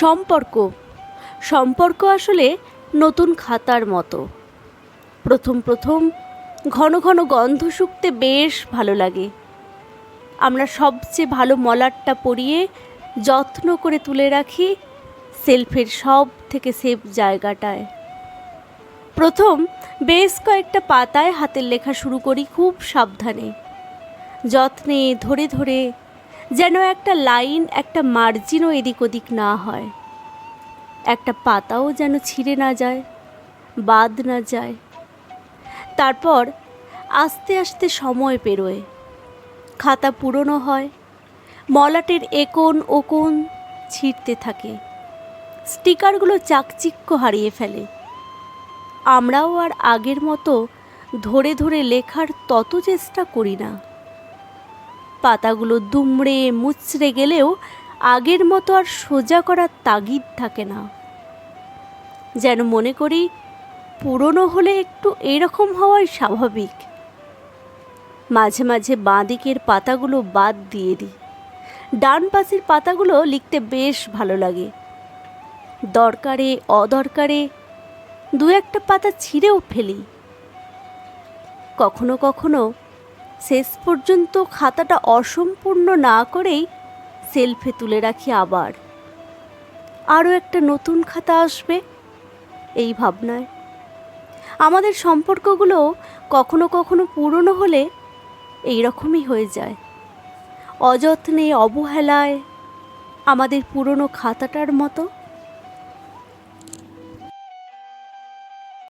সম্পর্ক। সম্পর্ক আসলে নতুন খাতার মতো। প্রথম প্রথম ঘন ঘন গন্ধ শুকতে বেশ ভালো লাগে। আমরা সবচেয়ে ভালো মলারটা পরিয়ে যত্ন করে তুলে রাখি সেলফের সব থেকে সেফ জায়গাটায়। প্রথম বেশ কয়েকটা পাতায় হাতের লেখা শুরু করি খুব সাবধানে। যত্নে ধরে ধরে যেন একটা লাইন, একটা মার্জিনও এদিক ওদিক না হয়। একটা পাতাও যেন ছিঁড়ে না যায়, বাদ না যায়। তারপর আস্তে আস্তে সময় পেরোয়। খাতা পুরনো হয়, মলাটের একোন ওকোন ছিঁড়তে থাকে। স্টিকারগুলো চাকচিক্য হারিয়ে ফেলে। আমরাও আর আগের মতো ধরে ধরে লেখার তত চেষ্টা করি না। পাতাগুলো দুমড়ে মুচড়ে গেলেও আগের মতো আর সোজা করার তাগিদ থাকে না। যেন মনে করি, পুরনো হলে একটু এরকম হওয়াই স্বাভাবিক। মাঝে মাঝে বাঁ দিকের পাতাগুলো বাদ দিয়ে দিই। ডান পাশের পাতাগুলো লিখতে বেশ ভালো লাগে। দরকারে, অদরকারে দু একটা পাতা ছিঁড়েও ফেলি। কখনো কখনো শেষ পর্যন্ত খাতাটা অসম্পূর্ণ না করেই সেলফে তুলে রাখি আবার। আরও একটা নতুন খাতা আসবে, এই ভাবনায়। আমাদের সম্পর্কগুলো কখনো কখনো পুরনো হলে এই রকমই হয়ে যায়। অযত্নে, অবহেলায় আমাদের পুরনো খাতাটার মতো